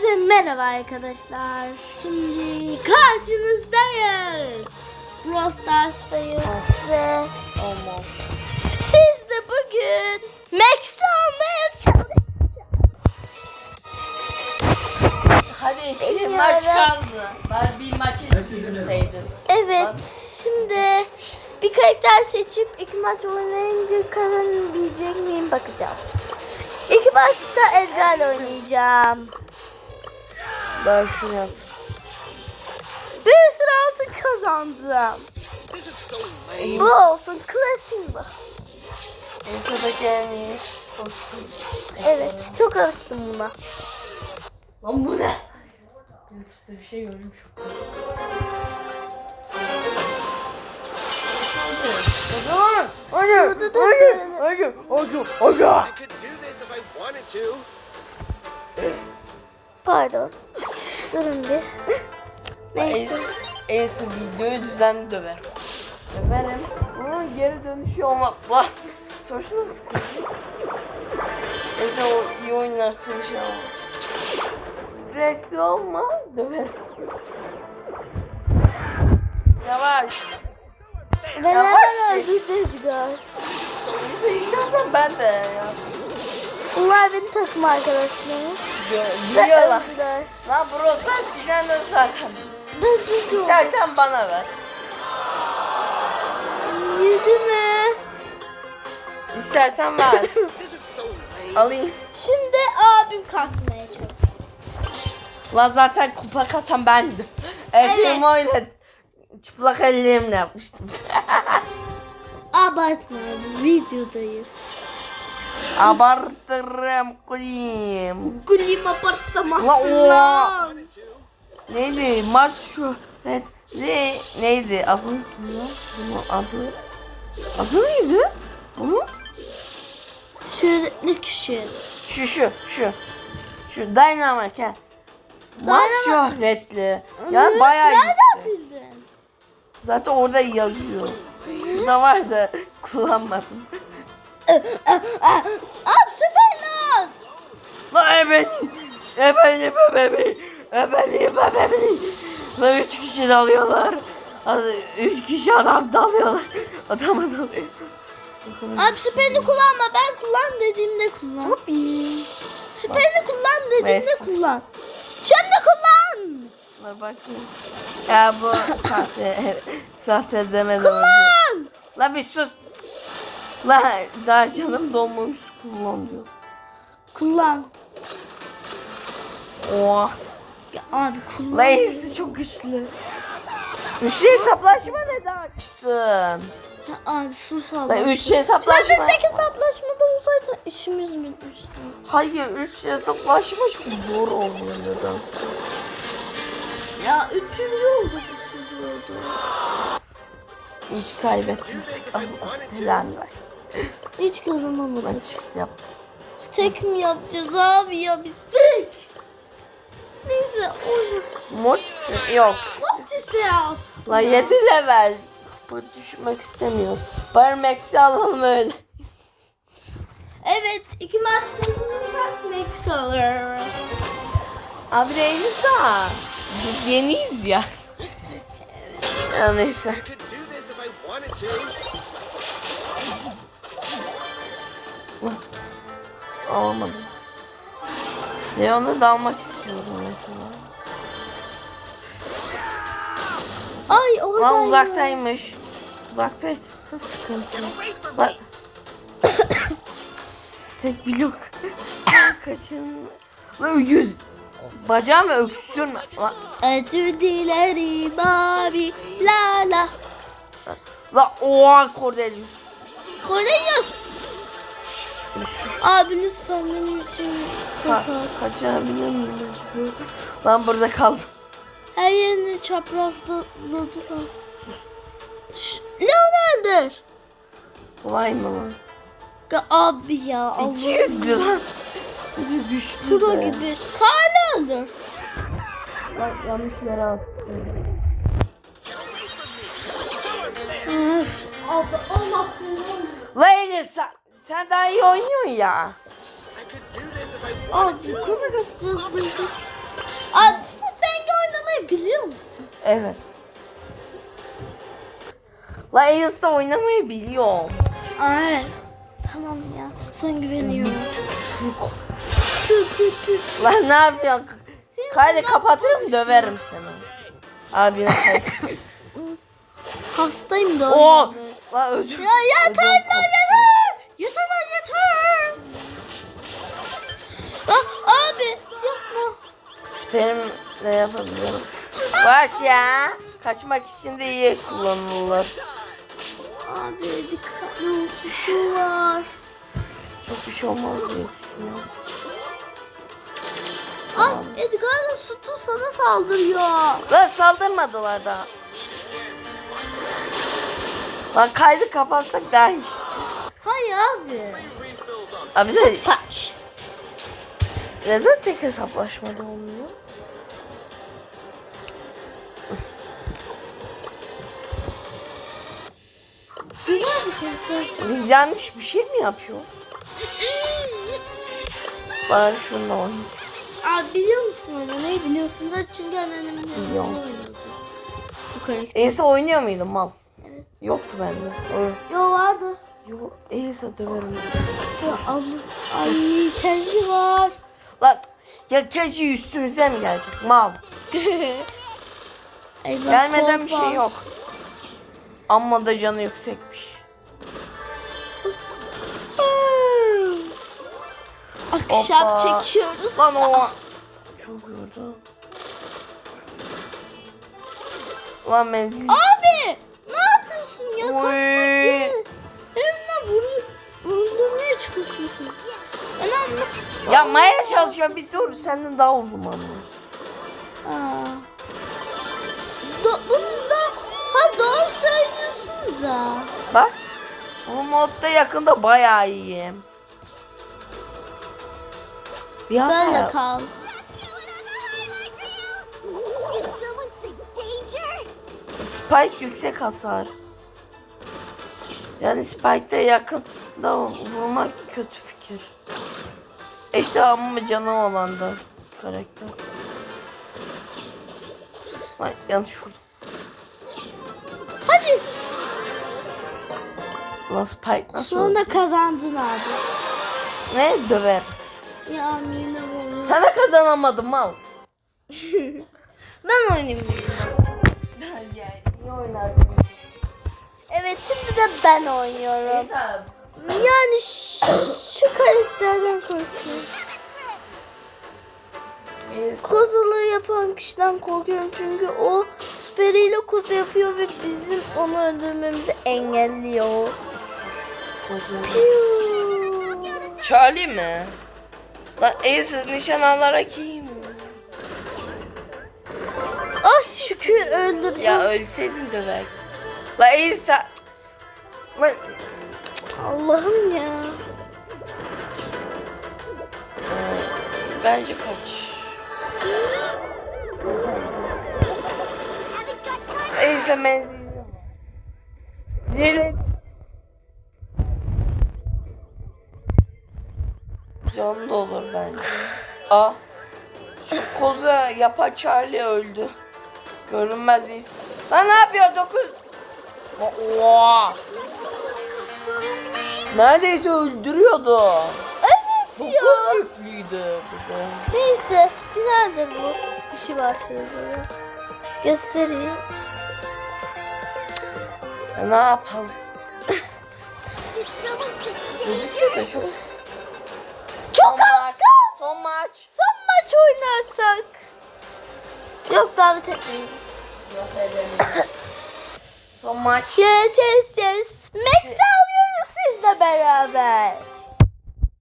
Herkese merhaba arkadaşlar. Şimdi karşınızdayız. Brawl Stars'tayız ve Olmaz. siz de bugün Max almaya çalışacağız. Hadi iki maç kaldı. Ben bir maçı düşürseydim. Evet, şimdi bir karakter seçip iki maç oynayınca kazanabilecek miyim bakacağım. İki maçta Edgar oynayacağım. Ben şunu yap. Bir sürü altın kazandım. Bu olsun, klasik bu. Ortadaki en iyi kostüm. Evet, çok alıştım buna. Lan bu ne? Youtube'da bir şey gördüm şu. O zaman hadi Şurada da hadi böyle. hadi hadi hadi. I could do this if I wanted to. Pardon. Durun bir. Neyse. Ace videoyu düzenli döver. Döverim. Bunun geri dönüşü olmaz. Lan. Sonuçta Neyse o iyi oynarsa bir şey. Stresli olma döverim. Yavaş. Ben Yavaş hemen Edgar. Neyse istersen ben de ya. Bunlar benim takım arkadaşlarım. Biliyorlar. Lan bro sen güvenli zaten. İstersen bana ver. Yedi mi? İstersen ver. Alayım. Şimdi abim kasmaya çalışsın. Lan zaten kupa kasan bendim. Elimi oynadı. Çıplak ellerimle yapmıştım. Abartma videodayız. Abartırım koyayım. Gulim La apartlamasın oha. lan. Neydi? Maç şu. Red. Ne? Neydi? Adı unuttum ya. Bunun adı. Adı neydi? Bunun? Şöyle ne kişi? Şu şu şu. Şu Dynamite ha. Maç şöhretli. Yani bayağı Nereden bildin? Zaten orada yazıyor. Şurada var da kullanmadım. Abi süper lan. La evet. Efendim bebeğim. Efendim bebeğim. La üç kişi dalıyorlar. Üç kişi adam dalıyorlar. Adama dalıyor. Abi süperini kullanma. Ben kullan dediğimde kullan. Süperini kullan dediğimde kullan. Şimdi kullan. La bakayım. Ya bu sahte. sahte önce. Kullan. La bir sus. La daha canım dolmamış kullan diyor. Kullan. Oha. Ya abi kullan. La iyisi çok güçlü. Üçlü hesaplaşma neden açtın? Ya abi sus Allah. La üç hesaplaşma. Zaten 8 hesaplaşmada olsaydı işimiz bitmişti. Hayır üç hesaplaşma çok zor oluyor nedense. Ya üçüncü oldu bu siz oldu. Hiç kaybetmedik Allah belanı versin. Hiç kazanamadık. Ben çift yaptım. Tek mi yapacağız abi ya bittik. Neyse oyun. Mortis yok. Mortis ya. La 7 level. Kupa düşmek istemiyoruz. Bari Max'i alalım öyle. Evet iki maç kazanırsak Max alır. Abi Reynisa. Yeniyiz ya. ya neyse. Olmadı. Leon'u da almak istiyorum mesela. Ay orada. Lan uzaktaymış. Uzaktaysa sıkıntı. Lan. Tek blok. Kaçın. Lan yüz. Bacağımı öksürme. Lan. Özür dilerim abi. La la. Lan oha Cordelius. Cornelius. Abi lütfen benim için Ka kapat. kaçabilir miyim acaba? Lan burada kaldım. Her yerini çaprazladılar. Leon öldür. Kolay mı lan? Ya Abi ya Allah. yüklü lan. Bir de güçlü Pro gibi. Kale öldür. Lan yanlış yere attım. Öf. Abi Allah Lan Enes sen, daha iyi oynuyorsun ya. Abi kupa kasacağız duyduk. Abi Fenge oynamayı biliyor musun? Evet. La Ace oynamayı biliyorum. Ay. Tamam ya. Sen güveniyorum. Lan ne yapıyorsun? Kaydı kapatırım döverim seni. Abi kaydı. Hastayım da. Oo. oynamaya. Lan özür. Ya yeter lan Benim ne yapabilirim? Bak ya. Kaçmak için de iyi kullanılır. Abi dikkatli ol sütü var. Çok bir şey olmaz diye düşünüyorum. Ah Edgar'ın sütü sana saldırıyor. Lan saldırmadılar daha. Lan kaydı kapatsak daha iyi. Hayır abi. Abi de Paç. neden tek hesaplaşmada olmuyor? Biz yanlış bir şey mi yapıyor? Bari şununla oynayayım. Abi biliyor musun? Neyi biliyorsun da çünkü anneannemin Biliyorum. oynuyordu. Bu karakter. Oynuyor muydun mal? Evet. Yoktu bende. Ö- Yo vardı. Yo, Ace döverim. Ya abla. Ay kendi var. Lan ya keçi üstümüze mi gelecek? Mal. Ay, bak, Gelmeden bir şey var. yok. Amma da canı yüksekmiş. Akşam Hoppa. çekiyoruz. Lan o çok yordu. Lan menzil. Abi ne yapıyorsun ya? Kaçmak Oy. yerine. Elimden vurul çalışıyorsun. Ben anlamadım. Yapmaya çalışıyorum bir dur senden daha uzun ama. Aa. Ha. Bak. Bu modda yakında bayağı iyiyim. Bir Ben de kal. Spike yüksek hasar. Yani Spike'da yakında vurmak kötü fikir. İşte amma canı olan da karakter. Ay, yanlış vurdum. Lan Spike nasıl oldu? Sonunda kazandın abi. Ne döver? Ya yine bu. Sana kazanamadım mal. Ben oynayayım. Niye oynardın? Evet şimdi de ben oynuyorum. Yani şu, şu karakterden korkuyorum. Kozalığı yapan kişiden korkuyorum çünkü o süperiyle koza yapıyor ve bizim onu öldürmemizi engelliyor. Charlie mi? Lan Ace nişan alarak iyi mi? Ay şükür öldürdüm. Ya ölseydin döver. La Ace sen... Lan... Allah'ım ya. Bence kaç. Ace menzilli. Deli. Canı da olur bence. Aa. Şu koza yapan Charlie öldü. Görünmez değilsin. Lan ne yapıyor dokuz? Oha. Neredeyse öldürüyordu. Evet ya. Dokuz yüklüydü. Neyse güzeldir bu. Dişi var şurada. Göstereyim. Ya ne yapalım? Gözüküyor da çok. Çok Son az maç. kaldı. Son maç. Son maç oynarsak. Yok davet etmeyin. Son maç. Yes yes yes. Max alıyoruz sizle beraber.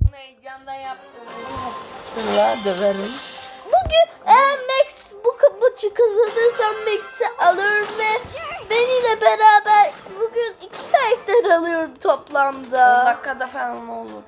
Bunu heyecandan yaptım. Hatırla döverim. Bugün eğer Max bu maçı kazanırsam Max'i alırım ve beniyle beraber bugün iki karakter alıyorum 10 toplamda. dakikada falan olur.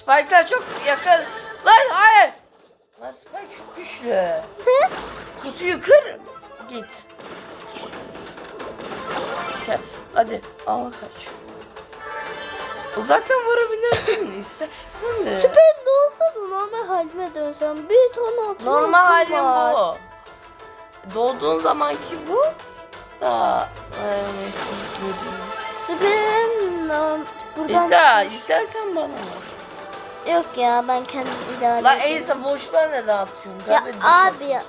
Spike'lar çok yakın. Lan hayır. Lan Spike çok güçlü. Kutuyu kır. Git. Gel. Hadi al kaç. Uzaktan vurabilirsin işte. Sen de. Olsa da normal halime dönsem bir ton atma Normal var. bu. Doğduğun zamanki bu da ayarlamışsın. Süperim norm- buradan İsa istersen bana ver. Yok ya ben kendim idare La ederim. Eysa boşluğa ne dağıtıyorsun? Ya Galiba abi ya.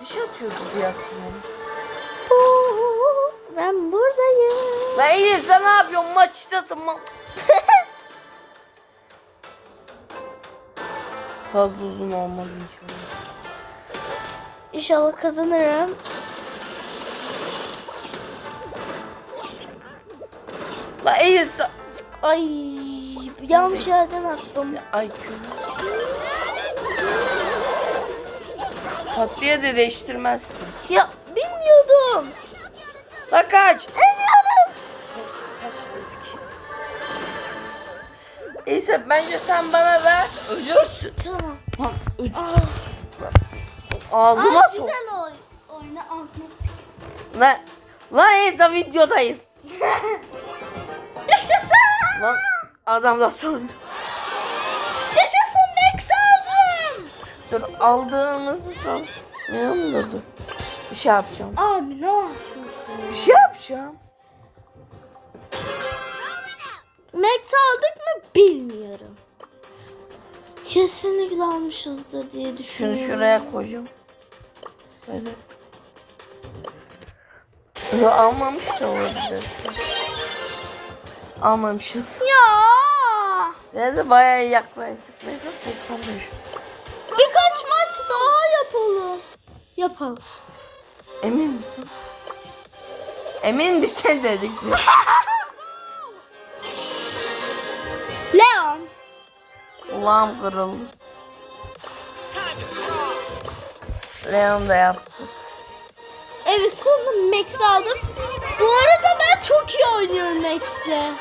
Diş atıyordu diye hatırlıyorum. Ben buradayım. La Eysa ne yapıyorsun? Maçtasın mı? Fazla uzun olmaz inşallah. İnşallah kazanırım. La Eysa. Ay yanlış yerden attım. Ay diye de değiştirmezsin. Ya bilmiyordum. La kaç. Eliyorum. Kaç dedik. Eysa bence sen bana ver. Ölürsün. Tamam. Lan, öl- Ah, Ağzıma Aa, sok. güzel oyun. Oyna ağzına sık. Lan, lan Eysa videodayız. Yaşasın. Lan adam da sordu. Yaşasın Max aldım. Dur aldığımızı sor. Yanımda dur. Bir şey yapacağım. Abi ne yapıyorsun? Bir şey yapacağım. Max aldık mı bilmiyorum. Kesinlikle almışızdır diye Şunu düşünüyorum. şuraya koyacağım. Böyle. Almamış da olabilir. Almamışız. Ya. Nerede bayağı yaklaştık. Ne kadar 95. Birkaç maç daha yapalım. Yapalım. Emin misin? Emin misin dedik. ya. Leon. Kulağım kırıldı. Leon da yaptı. Evet sonunda Max aldım. Bu arada çok iyi oynuyorum Max'le.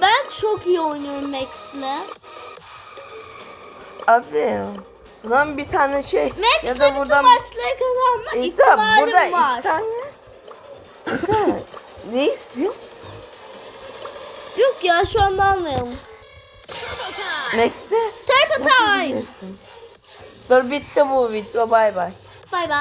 Ben çok iyi oynuyorum Max'le. Abi. Lan bir tane şey Max'le ya da bütün buradan maçları kazanma İsa ihtimalim burada var. iki tane. İsa ne istiyor? Yok ya şu anda almayalım. Max'te Turbo time. yapabilirsin. Dur bitti bu video bay bay. Bay bay.